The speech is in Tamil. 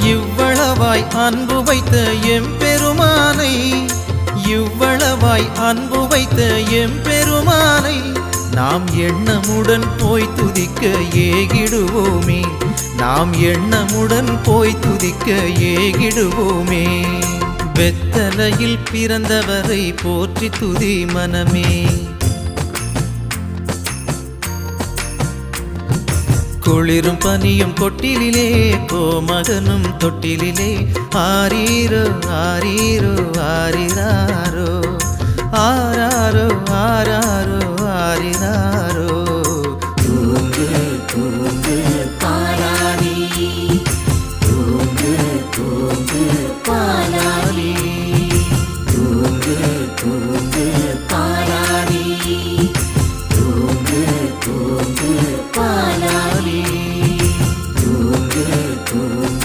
இவ்வளவாய் அன்பு வைத்த எம்பெருமானை இவ்வளவாய் அன்பு வைத்த எம்பெருமானை நாம் எண்ணமுடன் போய் துதிக்க ஏகிடுவோமே. நாம் எண்ணமுடன் போய் துதிக்க ஏகிடுவோமே. வெத்தலையில் பிறந்தவரை போற்றி துதி மனமே. குளிரும் பனியும் கொட்டிலே கோமகனும் தொட்டிலே ஆரீரோ ஆரீரோ ஆரிராரோ. ஆராரோ ஆராரோ ஆரிராரோ. தூங்கு தூங்கு பாலாவி தூங்கு தூங்கு பாலாவி தூங்கு தூங்கு பாலாவி தூங்கு தூங்கு